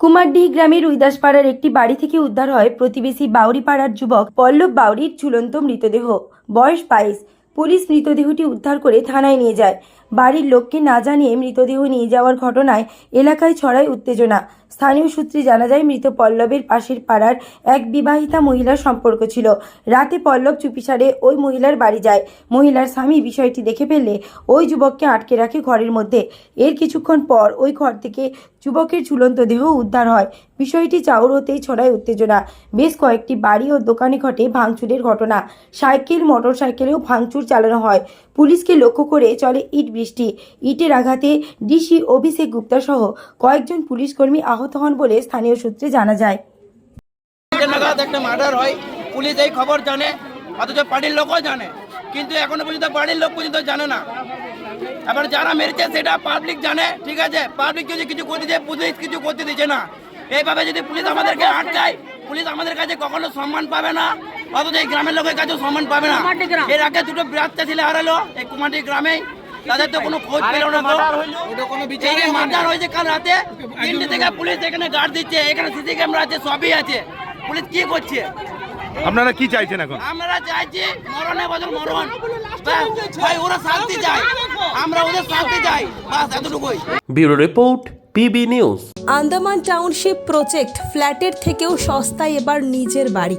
কুমারডিহি গ্রামের উইদাসপাড়ার একটি বাড়ি থেকে উদ্ধার হয় প্রতিবেশী বাউরিপাড়ার যুবক পল্লব বাউরির ঝুলন্ত মৃতদেহ। বয়স বাইশ। পুলিশ মৃতদেহটি উদ্ধার করে থানায় নিয়ে যায়। বাড়ির লোককে না জানিয়ে মৃতদেহ নিয়ে যাওয়ার ঘটনায় এলাকায় ছড়ায় উত্তেজনা। স্থানীয় সূত্রে জানা যায়, মৃত পল্লবের পাশের পাড়ার এক বিবাহিতা মহিলার সম্পর্ক ছিল। রাতে পল্লব চুপিসারে ওই মহিলার বাড়ি যায়। মহিলার স্বামী বিষয়টি দেখে ফেললে ওই যুবককে আটকে রাখে ঘরের মধ্যে। এর কিছুক্ষণ পর ওই ঘর থেকে যুবকের ঝুলন্ত দেহ উদ্ধার হয়। বিষয়টি চাউর হতেই ছড়ায় উত্তেজনা। বেশ কয়েকটি বাড়ি ও দোকানে ঘটে ভাঙচুরের ঘটনা। সাইকেল মোটর সাইকেলেও ভাঙচুর চালানো হয়। পুলিশকে লক্ষ্য করে চলে ইট বৃষ্টি। ইটের আঘাতে ডিসি, অভিষেক গুপ্তা সহ কয়েকজন পুলিশ কর্মী আহত হন বলে স্থানীয় সূত্রে জানা যায়। নাগাদ একটা মার্ডার হয় পুলিশ এই খবর জানে অথচ বাড়ির লোকও জানে। কিন্তু এখনও পর্যন্ত বাড়ির লোক পর্যন্ত জানে না। এবার যারা মেরেছে সেটা পাবলিক জানে ঠিক আছে? পাবলিক যদি কিছু করতে দিচ্ছে পুলিশ কিছু করতে দিচ্ছে না। এইভাবে যদি পুলিশ আমাদেরকে আটকায় পুলিশ আমাদের কাছে কখনো সম্মান পাবে না অথচ এই গ্রামের লোকের কাছেও সম্মান পাবে না। এর আগে দুটো বাচ্চা ছেলে হারালো এই কুমারটি গ্রামে তাদের তো কোনো খোঁজ পেল না তো। মার্ডার হয়েছে কাল রাতে তিনটে থেকে পুলিশ এখানে গার্ড দিচ্ছে এখানে সিসি ক্যামেরা আছে সবই আছে। পুলিশ কি করছে? আপনারা কি চাইছেন এখন? আমরা চাইছি মরণে বদল মরণ। ভাই ওরা শান্তি চাই আমরা ওদের শান্তি চাই। বাস এতটুকুই। Bureau report PB news Andaman township project ফ্ল্যাটের থেকেও সস্তায় এবার নিজের বাড়ি।